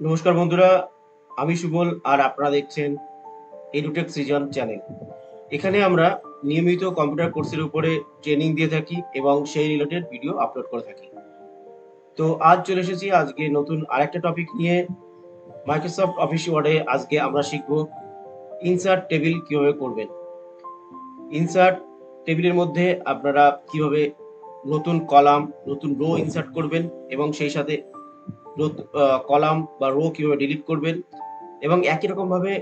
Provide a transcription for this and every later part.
নমস্কার বন্ধুরা, আমি সুবল আর আপনারা দেখছেন এডুটেক সৃজন চ্যানেল এখানে আমরা নিয়মিত কম্পিউটার কোর্সের উপরে ট্রেনিং দিয়ে থাকি এবং সেই রিলেটেড ভিডিও আপলোড করে থাকি। তো আজ চলে এসেছি আজকে নতুন আরেকটা টপিক নিয়ে। মাইক্রোসফট অফিস ওয়ার্ডে আজকে আমরা শিখব ইনসার্ট টেবিল কীভাবে করবেন। ইনসার্ট টেবিলের মধ্যে আপনারা কীভাবে নতুন কলাম নতুন রো ইনসার্ট করবেন এবং সেই সাথে কলাম বা রো কীভাবে ডিলিট করবেন এবং একই রকম ভাবে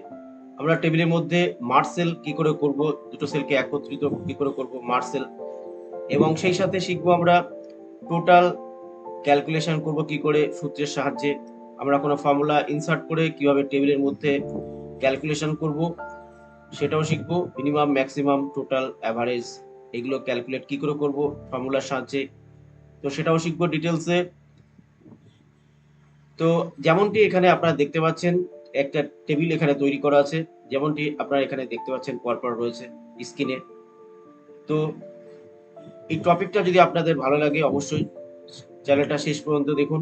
আমরা টেবিলের মধ্যে মার্সেল কি করে করব, দুটো সেলকে একত্রিত কি করে করব মার্সেল এবং সেই সাথে শিখব আমরা টোটাল ক্যালকুলেশন করব কি করে সূত্রের সাহায্যে। আমরা কোনো ফর্মুলা ইনসার্ট করে কীভাবে টেবিলের মধ্যে ক্যালকুলেশন করব, সেটাও শিখব। মিনিমাম ম্যাক্সিমাম টোটাল অ্যাভারেজ এগুলো ক্যালকুলেট কি করে করব ফর্মুলার সাহায্যে। তো সেটাও শিখব ডিটেলসে তো যেমনটি এখানে আপনারা দেখতে পাচ্ছেন, একটা টেবিল এখানে তৈরি করা আছে। যেমনটি আপনারা এখানে দেখতে পাচ্ছেন, পরপর রয়েছে স্ক্রিনে। তো এই টপিকটা যদি আপনাদের ভালো লাগে, অবশ্যই চ্যানেলটা শেষ পর্যন্ত দেখুন।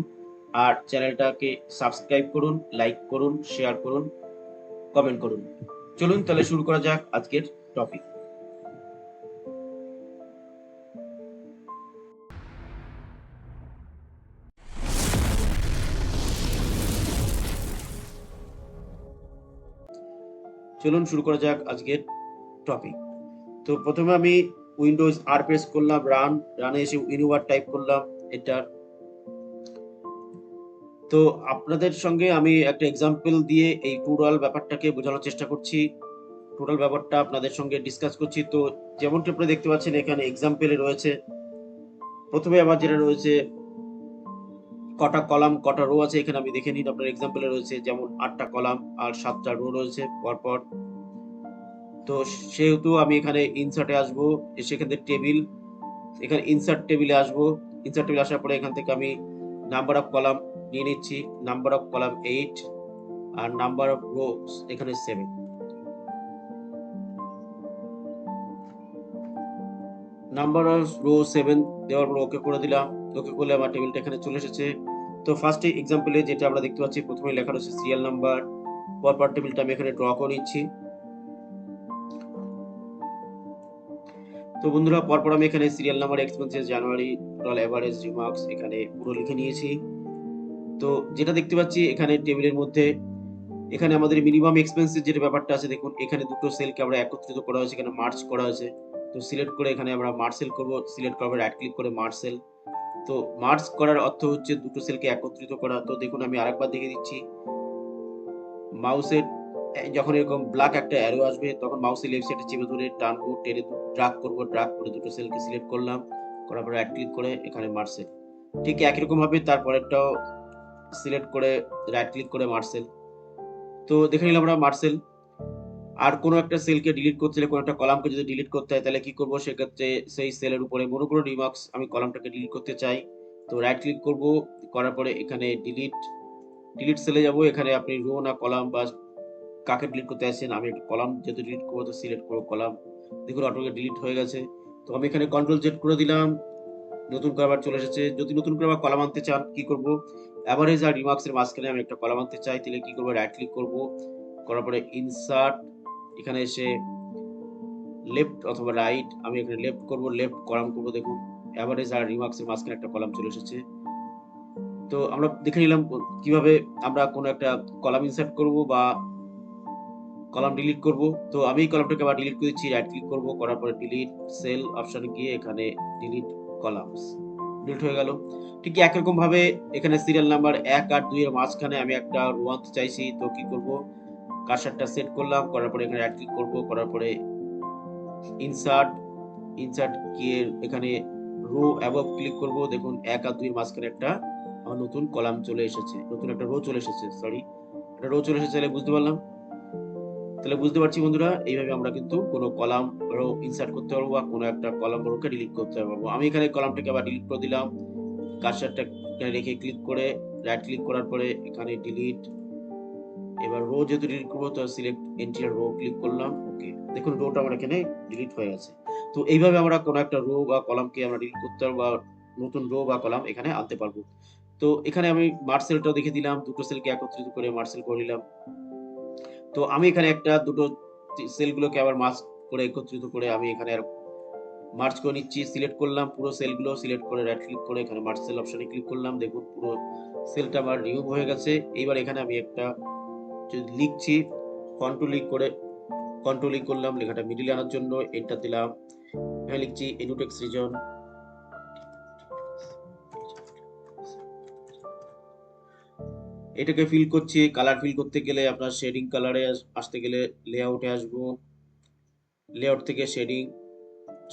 আর চ্যানেলটাকে সাবস্ক্রাইব করুন, লাইক করুন, শেয়ার করুন, কমেন্ট করুন। চলুন তাহলে শুরু করা যাক আজকের টপিক। চলুন শুরু করা যাক আজকের টপিক তো প্রথমে আমি উইন্ডোজ আর প্রেস করলাম রান রানে এসে ইউনিভার টাইপ করলাম এন্টার তো আপনাদের সঙ্গে আমি একটা এক্সাম্পল দিয়ে এই টোটাল ব্যাপারটাকে বোঝানোর চেষ্টা করছি। টোটাল ব্যাপারটা আপনাদের সঙ্গে ডিসকাস করছি। তো যেমনটি আপনারা দেখতে পাচ্ছেন, এখানে এক্সাম্পলে রয়েছে। প্রথমে আবার যেটা রয়েছে কটা কলাম, কটা রো আছে এখানে আমি দেখে নিন আপনার এক্সাম্পলে রয়েছে যেমন আটটা কলাম আর সাতটা রো রয়েছে পরপর। তো সেহেতু আমি এখানে ইনসার্টে আসব সেখান থেকে টেবিল এখানে ইনসার্ট টেবিলে আসব। ইনসার্ট টেবিল আসার পরে এখান থেকে আমি নাম্বার অফ কলাম নিয়ে নিচ্ছি। নাম্বার অফ কলাম এইট আর নাম্বার অফ রো এখানে seven number of row seven দেওয়ার পর ওকে করে দিলাম। ওকে করলে আমার টেবিলটা এখানে চলে এসেছে। তো ফার্স্ট এক্সাম্পলে যেটা আমরা দেখতে পাচ্ছি প্রথমে লেখা রয়েছে সিরিয়াল নাম্বার পরপর টেবিলটা আমি এখানে ড্র করে নিচ্ছি। তো বন্ধুরা, পরপর আমি এখানে serial number expenses January total average remarks এখানে পুরো লিখে নিয়েছি। তো যেটা দেখতে পাচ্ছি, এখানে টেবিলের মধ্যে, এখানে আমাদের মিনিমাম এক্সপেন্সের যেটা ব্যাপারটা আছে, দেখুন, এখানে দুটো সেলকে আমরা একত্রিত করা হয়েছে, এখানে মার্চ করা হয়েছে। তো সিলেক্ট করে এখানে আমরা মার্সেল করব সিলেক্ট করব রাইট ক্লিক করে মার্সেল তো মার্চ করার অর্থ হচ্ছে দুটো সেলকে একত্রিত করা। তো দেখুন, আমি আরেকবার দেখে দিচ্ছি। মাউসের যখন এরকম ব্ল্যাক একটা অ্যারো আসবে, তখন মাউসের লেফট সাইডে চেপে ধরে টানবো টেনে ড্রাগ করব ড্রাগ করে দুটো সেলকে সিলেক্ট করলাম। করার পরে রাইট ক্লিক করে এখানে মার্সেল ঠিক একই রকম ভাবে তারপরেরটাও সিলেক্ট করে রাইট ক্লিক করে মার্সেল তো দেখে নিলাম আমরা মার্সেল আর কোনো একটা সেলকে ডিলিট করতে হলে কোনো একটা কলামকে যদি ডিলিট করতে হয়, তাহলে কি করব? সেক্ষেত্রে সেই সেলের উপরে মনে কোনো রিমার্কস আমি কলামটাকে ডিলিট করতে চাই। তো রাইট ক্লিক করব, করার পরে এখানে ডিলিট ডিলিট সেলে যাব। এখানে আপনি রো না কলাম বা কাকে ডিলিট করতে আসছেন আমি একটা কলাম যেহেতু ডিলিট করব, তো সিলেক্ট করব কলাম দেখুন অটোকে ডিলিট হয়ে গেছে। তো আমি এখানে কন্ট্রোল জেড করে দিলাম। নতুন করে আবার চলে এসেছে। যদি নতুন করে আবার কলাম আনতে চান, কি করব? অ্যাভারেজ আর রিমার্কসের মাঝখানে আমি একটা কলাম আনতে চাই, তাহলে কি করব? রাইট ক্লিক করব। করার পরে ইনসার্ট এখানে এসে লেফট অথবা রাইট আমি এখানে লেফট করব লেফট কলাম করব, দেখুন অ্যাভারেজ আর রিমার্কসের মাঝখানে একটা কলাম চলে এসেছে। তো আমরা দেখে নিলাম কীভাবে আমরা কোনো একটা কলাম ইনসার্ট করব বা কলাম ডিলিট করব। তো আমি এই কলামটাকে আবার ডিলিট করে দিচ্ছি রাইট ক্লিক করব, করার পরে ডিলিট সেল অপশনে গিয়ে এখানে ডিলিট কলামস ডিলিট হয়ে গেল। ঠিক একরকম ভাবে এখানে সিরিয়াল নাম্বার এক আর দুই এর মাঝখানে আমি একটা রো চাইছি, তো কি করব? কার্সারটা সেট করলাম, করার পরে এখানে রাইট ক্লিক করব, করার পরে ইনসার্ট ইনসার্ট গিয়ে এখানে রো অ্যাবভ ক্লিক করব, দেখুন এক আর দুই মাঝখানে একটা আমার নতুন কলাম চলে এসেছে, নতুন একটা রো চলে এসেছে সরি একটা রো চলে এসেছে তাহলে বুঝতে পারলাম। তাহলে বুঝতে পারছি বন্ধুরা, এইভাবে আমরা কিন্তু কোনো কলাম রো ইনসার্ট করতে পারব বা কোনো একটা কলাম রোকে ডিলিট করতে পারব। আমি এখানে কলামটাকে আবার ডিলিট করে দিলাম। কার্সারটা রেখে ক্লিক করে রাইট ক্লিক করার পরে এখানে ডিলিট এবার রো যেহেতু ডিলিট করব, তো সিলেক্ট এন্টিয়ার রো ক্লিক করলাম ওকে দেখুন রোটা আমার এখানে ডিলিট হয়ে গেছে। তো এইভাবে আমরা কোনো একটা রো বা কলামকে আমরা ডিলিট করতে পারব বা নতুন রো বা কলাম এখানে আনতে পারব। তো এখানে আমি মার্সেলটাও দেখে দিলাম, দুটো সেলকে একত্রিত করে মার্সেল করে নিলাম। তো আমি এখানে একটা, দুটো সেলগুলোকে আবার মার্চ করে একত্রিত করে আমি এখানে আর মার্চ করে নিচ্ছি সিলেক্ট করলাম পুরো সেলগুলো সিলেক্ট করে রাইট ক্লিক করে এখানে মার্চ সেল অপশনে ক্লিক করলাম। দেখুন, পুরো সেলটা আমার রিমুভ হয়ে গেছে। এইবার এখানে আমি একটা লিখছি কন্ট্রোল লিক করে কন্ট্রোল করলাম, লেখাটা মিডিলে আনার জন্য এন্টার দিলাম। এখানে লিখছি এনুটেক্স রিজন এটাকে ফিল করছি কালার ফিল করতে গেলে আপনার শেডিং কালারে আসতে গেলে লেআউটে আসব। লেআউট থেকে শেডিং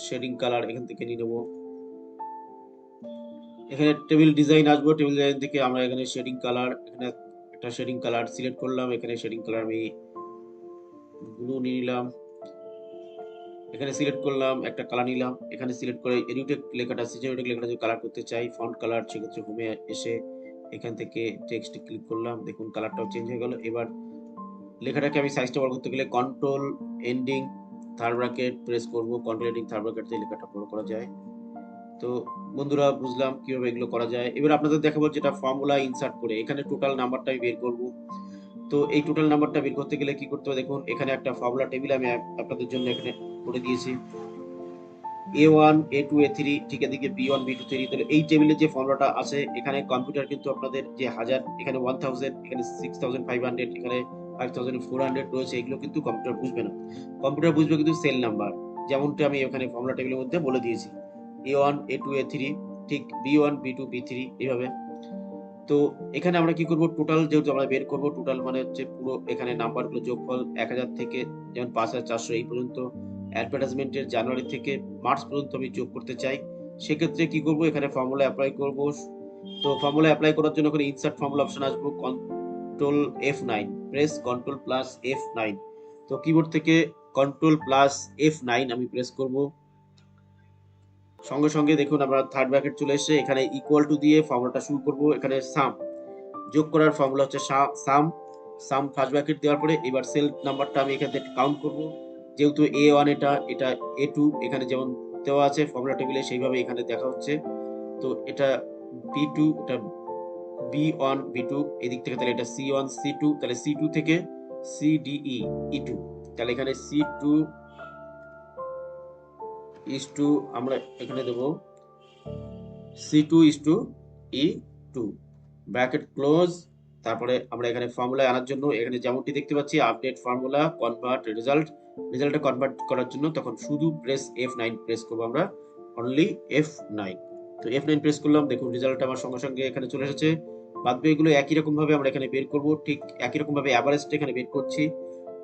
শেডিং কালার এখান থেকে নিয়ে নেব। এখানে টেবিল ডিজাইন আসব টেবিল ডিজাইন থেকে আমরা এখানে শেডিং কালার এখানে একটা শেডিং কালার সিলেক্ট করলাম, এখানে শেডিং কালার আমি ব্লু নিয়ে নিলাম। এখানে সিলেক্ট করলাম, একটা কালার নিলাম। এখানে সিলেক্ট করে এডিটেক লেখাটা সিজনেটেক লেখাটা যদি কালার করতে চাই ফন্ট কালার সেক্ষেত্রে হোমে এসে এখান থেকে টেক্সট ক্লিক করলাম। দেখুন কালারটাও চেঞ্জ হয়ে গেল। এবার লেখাটাকে আমি সাইজটা বড় করতে গেলে control ending third bracket press করব। কন্ট্রোল এন্ডিং থার্ড ব্র্যাকেট দিয়ে লেখাটা বড় করা যায়। তো বন্ধুরা, বুঝলাম কীভাবে এগুলো করা যায়। এবার আপনাদের দেখাবো যেটা ফর্মুলা ইনসার্ট করে। এখানে টোটাল নাম্বারটা আমি বের করব। তো এই টোটাল নাম্বারটা বের করতে গেলে কি করতে হবে দেখুন, এখানে একটা ফর্মুলা টেবিল আমি আপনাদের জন্য এখানে করে দিয়েছি। A one A two A three ঠিক এদিকে B one B two three তাহলে এই টেবিলে যে ফর্মুলাটা আছে, এখানে কম্পিউটার কিন্তু আপনাদের যে হাজার, এখানে ওয়ান থাউজেন্ড এখানে সিক্স থাউজেন্ড ফাইভ হান্ড্রেড এখানে ফাইভ থাউজেন্ড ফোর হান্ড্রেড রয়েছে, এগুলো কিন্তু কম্পিউটার বুঝবে না। কম্পিউটার বুঝবে কিন্তু সেল নাম্বার যেমনটা আমি এখানে ফর্মুলা টেবিলের মধ্যে বলে দিয়েছি। A one A two A three ঠিক B one B two B three এইভাবে। তো এখানে আমরা কি করব? টোটাল যেহেতু আমরা বের করব টোটাল মানে হচ্ছে পুরো এখানে নাম্বারগুলো যোগফল এক হাজার থেকে যেমন পাঁচ হাজার চারশো এই পর্যন্ত। অ্যাডভার্টাইজমেন্টের জানুয়ারি থেকে মার্চ পর্যন্ত আমি যোগ করতে চাই। সেক্ষেত্রে কি করব? এখানে ফর্মুলা অ্যাপ্লাই করব। তো ফর্মুলা অ্যাপ্লাই করার জন্য এখানে ইনসার্ট ফর্মুলা অপশন আসব control F nine press control plus F nine তো কিবোর্ড থেকে কন্ট্রোল প্লাস এফ নাইন আমি প্রেস করব। সঙ্গে সঙ্গে দেখুন আমরা থার্ড ব্র্যাকেট চলে এসেছে। এখানে ইকুয়াল টু দিয়ে ফর্মুলাটা শুরু করব। এখানে সাম যোগ করার ফর্মুলা হচ্ছে সাম সাম ফার্স্ট ব্র্যাকেট দেওয়ার পরে এবার সেল নাম্বারটা আমি এখান থেকে কাউন্ট করব। যেহেতু এ ওয়ান এটা এটা এ টু এখানে যেমন দেওয়া আছে ফর্মুলা টেবিলে সেইভাবে এখানে দেখা হচ্ছে। তো এটা বি টু এটা বি ওয়ান বি টু এদিক থেকে তাহলে এটা সি ওয়ান সি টু তাহলে সি টু থেকে সি ডিই ই টু তাহলে এখানে সি টু ইস টু আমরা এখানে দেব C two is two E two bracket close তারপরে আমরা এখানে ফর্মুলায় আনার জন্য, এখানে যেমনটি দেখতে পাচ্ছি আপডেট ফর্মুলা কনভার্ট রেজাল্ট রেজাল্টটা কনভার্ট করার জন্য তখন শুধু প্রেস এফ নাইন প্রেস করব আমরা অনলি এফ নাইন তো এফ নাইন প্রেস করলাম, দেখুন রেজাল্ট আমার সঙ্গে সঙ্গে এখানে চলে এসেছে। বাদ এগুলো একই রকম ভাবে আমরা এখানে বের করব, ঠিক একই রকম ভাবে অ্যাভারেজটা এখানে বের করছি।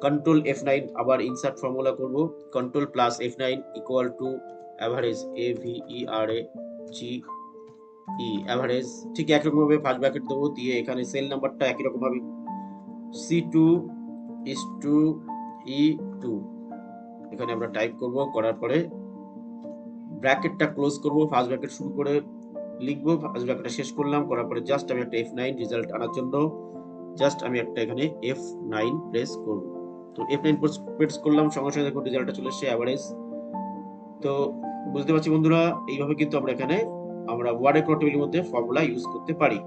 কন্ট্রোল এফ নাইন আবার ইনসার্ট ফর্মুলা করব। Control plus F nine equal to average A V E R A G E average ঠিক একই রকম ভাবে ফার্স্ট ব্র্যাকেট দেবো, দিয়ে এখানে সেল নাম্বারটা একই রকম ভাবে C two is two E two এখানে আমরা টাইপ করব, করার পরে ব্র্যাকেটটা ক্লোজ করব ফার্স্ট ব্র্যাকেট শুরু করে লিখব ফার্স্ট ব্র্যাকেটটা শেষ করলাম, করার পরে জাস্ট আমি একটা এফ নাইন রেজাল্ট আনার জন্য জাস্ট আমি একটা এখানে এফ নাইন প্রেস করব। তো এফ নাইন প্রেস করলাম, সঙ্গে সঙ্গে দেখুন রেজাল্টটা চলে এসেছে অ্যাভারেজ তো বুঝতে পারছি বন্ধুরা, এইভাবে কিন্তু আমরা এখানে, আমরা ওয়ার্ড টেবিলের মধ্যে ফর্মুলা ইউজ করতে পারি।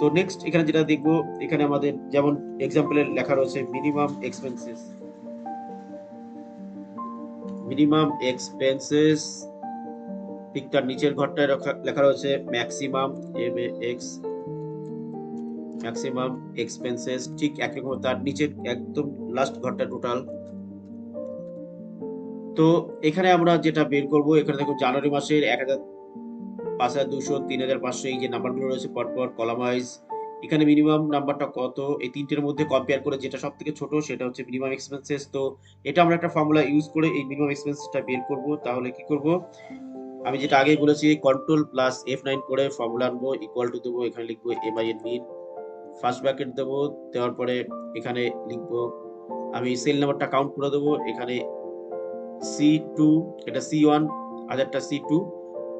তো নেক্সট এখানে যেটা দেখব, এখানে আমাদের যেমন এক্সাম্পলের লেখা রয়েছে মিনিমাম এক্সপেন্সেস মিনিমাম এক্সপেন্সেস ঠিক তার নিচের ঘরটায় লেখা রয়েছে maximum M X maximum expenses ঠিক একরকম তার নিচের একদম লাস্ট ঘরটা টোটাল তো এখানে আমরা যেটা বের করব, এখানে দেখো জানুয়ারি মাসের এক হাজার পাঁচ হাজার দুশো তিন হাজার পাঁচশো, এই যে নাম্বারগুলো রয়েছে পরপর কলাম ওয়াইজ এখানে মিনিমাম নাম্বারটা কত? এই তিনটের মধ্যে কম্পেয়ার করে যেটা সব থেকে ছোট, সেটা হচ্ছে মিনিমাম এক্সপেন্সেস তো এটা আমরা একটা ফর্মুলা ইউজ করে এই মিনিমাম এক্সপেন্সেসটা বের করব। তাহলে কি করব? আমি যেটা আগে বলেছি কন্ট্রোল প্লাস এফ নাইন করে ফর্মুলা আনব ইকুয়াল টু দেবো, এখানে লিখব M I N min first bracket দেবো, দেওয়ার পরে এখানে লিখব, আমি সেল নাম্বারটা কাউন্ট করে দেবো, এখানে সি টু এটা সি ওয়ান হাজারটা সি টু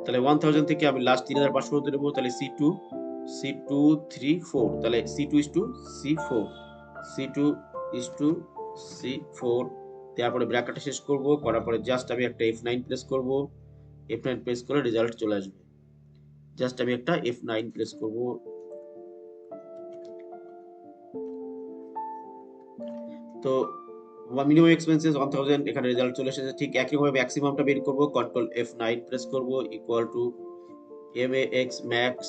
তাহলে ওয়ান থাউজেন্ড থেকে আমি লাস্ট তিন হাজার পাঁচশো দেবো, তাহলে C two C two three four তাহলে C two is two C four C two is two C four তারপরে ব্র্যাকেটটা শেষ করব, করার পরে জাস্ট আমি একটা এফ নাইন প্রেস করব এফ নাইন প্রেস করে রেজাল্ট চলে আসবে জাস্ট আমি একটা এফ নাইন প্রেস করব তো মিনিমাম এক্সপেন্সেস ওয়ান থাউজেন্ড এখানে রেজাল্ট চলে এসেছে। ঠিক একইভাবে ম্যাক্সিমামটা বের করব কন্ট্রোল এফ নাইন প্রেস করব equal to M A X max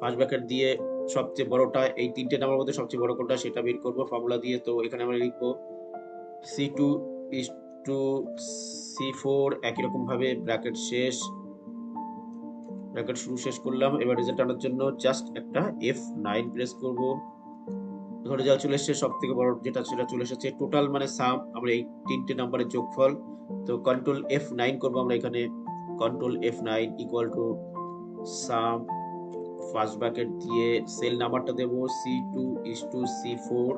first bracket দিয়ে সবচেয়ে বড়টা, এই তিনটে নাম্বার মধ্যে সবচেয়ে বড় কোনটা সেটা বের করব ফর্মুলা দিয়ে। তো এখানে আমরা লিখব C two is two C four একই রকমভাবে ব্র্যাকেট শেষ ব্র্যাকেট শুরু শেষ করলাম। এবার রেজাল্ট আনার জন্য জাস্ট একটা এফ নাইন প্রেস করব। এখন রেজাল্ট চলে এসেছে সব থেকে বড় যেটা সেটা চলে এসেছে। টোটাল মানে সাম আমরা এই তিনটে নাম্বারের যোগফল, তো কন্ট্রোল এফ নাইন করব আমরা এখানে। Control F nine equal to sum first bracket দিয়ে সেল নাম্বারটা দেবো C two is two C four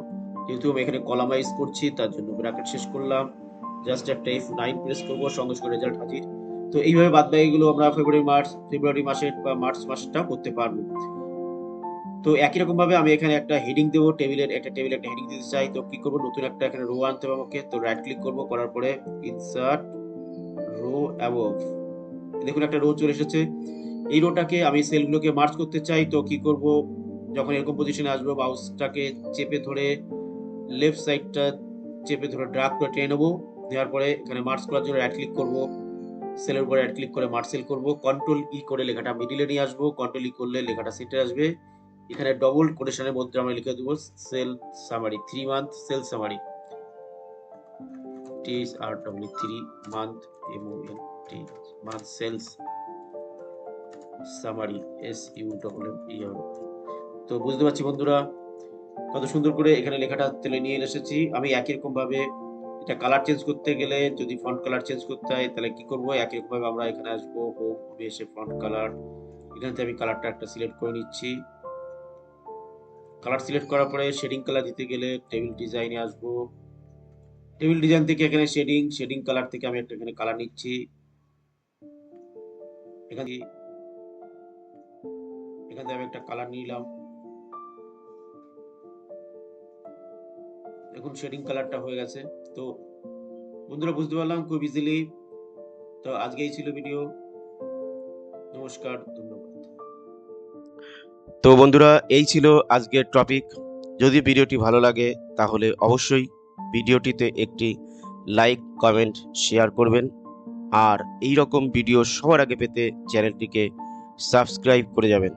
যেহেতু আমি এখানে কলামাইজ করছি, তার জন্য ব্র্যাকেট শেষ করলাম। জাস্ট একটা এফ নাইন প্রেস করব, সঙ্গে সঙ্গে রেজাল্ট হাজির। তো এইভাবে বাদ বাকিগুলো আমরা ফেব্রুয়ারি মার্চ ফেব্রুয়ারি মাসের বা মার্চ মাসটা করতে পারব। তো একই রকম ভাবে আমি এখানে একটা হেডিং দেবো টেবিলের একটা টেবিলে একটা হেডিং দিতে চাই। তো কি করব, নতুন একটা এখানে রো আনতে হবে আমাকে। তো রাইট ক্লিক করব, করার পরে ইনসার্ট রো অ্যাবভ দেখুন একটা রো চলে এসেছে। এই রোটাকে আমি সেলগুলোকে মার্চ করতে চাই। তো কি করব? যখন এরকম পজিশনে আসব মাউসটাকে চেপে ধরে লেফট সাইডটা চেপে ধরে ড্রাগ করে টেনে নেব। দেওয়ার পরে এখানে মার্চ করার জন্য রাইট ক্লিক করব। সেলের উপরে রাইট ক্লিক করে মার্চ সেল করব। কন্ট্রোল ই করে লেখাটা মিডিলে নিয়ে আসব। কন্ট্রোল ই করলে লেখাটা সেন্টার আসবে। এখানে ডবল কোটেশনের মধ্যে আমরা লিখে দেবো sale summary three month sale summary T R W three month M N T month sales summary S U double M E তো বুঝতে পারছি বন্ধুরা, কত সুন্দর করে এখানে লেখাটা তেলে নিয়ে এসেছি। আমি একই রকম ভাবে এটা কালার চেঞ্জ করতে গেলে যদি ফন্ট কালার চেঞ্জ করতে হয়, তাহলে কি করব? একই রকম ভাবে আমরা এখানে আসব হোম এসে ফন্ট কালার এখান থেকে আমি কালারটা একটা সিলেক্ট করে নিচ্ছি। কালার সিলেক্ট করার পরে শেডিং কালার দিতে গেলে টেবিল ডিজাইনে আসব। টেবিল ডিজাইন থেকে এখানে শেডিং শেডিং কালার থেকে আমি একটা এখানে কালার নিচ্ছি। এখান থেকে এখান থেকে আমি একটা কালার নিলাম। এখন শেডিং কালারটা হয়ে গেছে। তো বন্ধুরা বুঝতে পারলাম খুব ইজিলি তো আজকে এই ছিল ভিডিও নমস্কার তো বন্ধুরা, এই ছিল আজকের টপিক যদি ভিডিওটি ভালো লাগে, তাহলে অবশ্যই ভিডিওটিতে একটি লাইক কমেন্ট শেয়ার করবেন। আর এই রকম ভিডিও সবার আগে পেতে চ্যানেলটিকে সাবস্ক্রাইব করে যাবেন।